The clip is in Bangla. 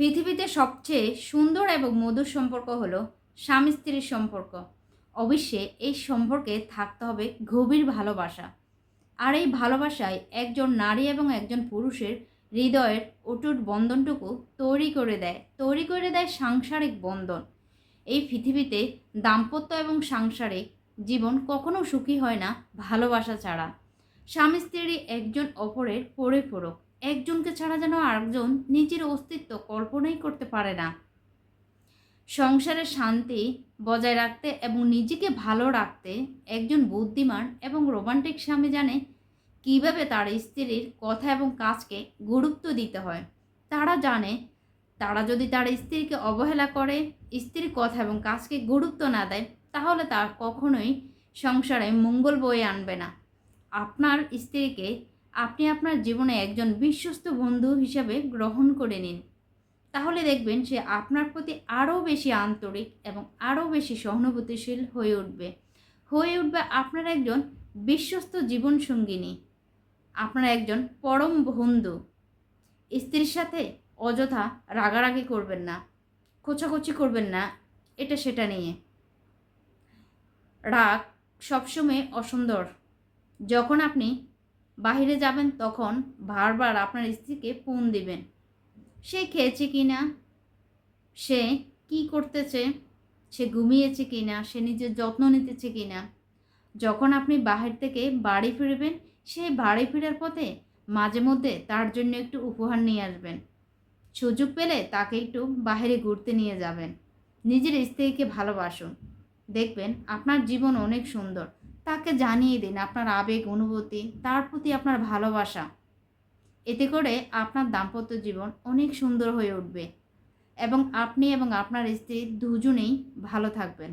পৃথিবীতে সবচেয়ে সুন্দর এবং মধুর সম্পর্ক হলো স্বামী স্ত্রীর সম্পর্ক। অবশ্যই এই সম্পর্কে থাকতে হবে গভীর ভালোবাসা। আর এই ভালোবাসায় একজন নারী এবং একজন পুরুষের হৃদয়ের অটুট বন্ধনটুকু তৈরি করে দেয়, তৈরি করে দেয় সাংসারিক বন্ধন। এই পৃথিবীতে দাম্পত্য এবং সাংসারিক জীবন কখনো সুখী হয় না ভালোবাসা ছাড়া। স্বামী স্ত্রী একজন অপরের পরিপূরক। একজনকে ছাড়া যেন আরেকজন নিজের অস্তিত্ব কল্পনাই করতে পারে না। সংসারের শান্তি বজায় রাখতে এবং নিজেকে ভালো রাখতে একজন বুদ্ধিমান এবং রোমান্টিক স্বামী জানে কীভাবে তার স্ত্রীর কথা এবং কাজকে গুরুত্ব দিতে হয়। তারা জানে, তারা যদি তার স্ত্রীকে অবহেলা করে, স্ত্রীর কথা এবং কাজকে গুরুত্ব না দেয়, তাহলে তার কখনোই সংসারে মঙ্গল বয়ে আনবে না। আপনার স্ত্রীকে আপনি আপনার জীবনে একজন বিশ্বস্ত বন্ধু হিসাবে গ্রহণ করে নিন। তাহলে দেখবেন সে আপনার প্রতি আরও বেশি আন্তরিক এবং আরও বেশি সহানুভূতিশীল হয়ে উঠবে। হয়ে উঠবে আপনার একজন বিশ্বস্ত জীবনসঙ্গিনী। আপনার একজন পরম বন্ধু। স্ত্রীর সাথে অযথা রাগারাগি করবেন না, খোঁচাখুচি করবেন না, এটা সেটা নিয়ে। রাগ সবসময় অসুন্দর। যখন আপনি বাইরে যাবেন তখন বারবার আপনার স্ত্রীকে ফোন দিবেন। সে খেয়েছে কি না সে কি করতেছে? সে ঘুমিয়েছে কি না সে নিজের যত্ন নিতেছে কি না যখন আপনি বাহির থেকে বাড়ি ফিরবেন সেই বাড়ি ফেরার পথে মাঝে মধ্যে তার জন্য একটু উপহার নিয়ে আসবেন। সুযোগ পেলে তাকে একটু বাইরে ঘুরতে নিয়ে যাবেন। নিজের স্ত্রীকে ভালোবাসুন। দেখবেন আপনার জীবন অনেক সুন্দর। তাকে জানিয়ে দিন আপনার আবেগ, অনুভূতি, তার প্রতি আপনার ভালোবাসা। এতে করে আপনার দাম্পত্য জীবন অনেক সুন্দর হয়ে উঠবে এবং আপনি এবং আপনার স্ত্রী দুজনেই ভালো থাকবেন।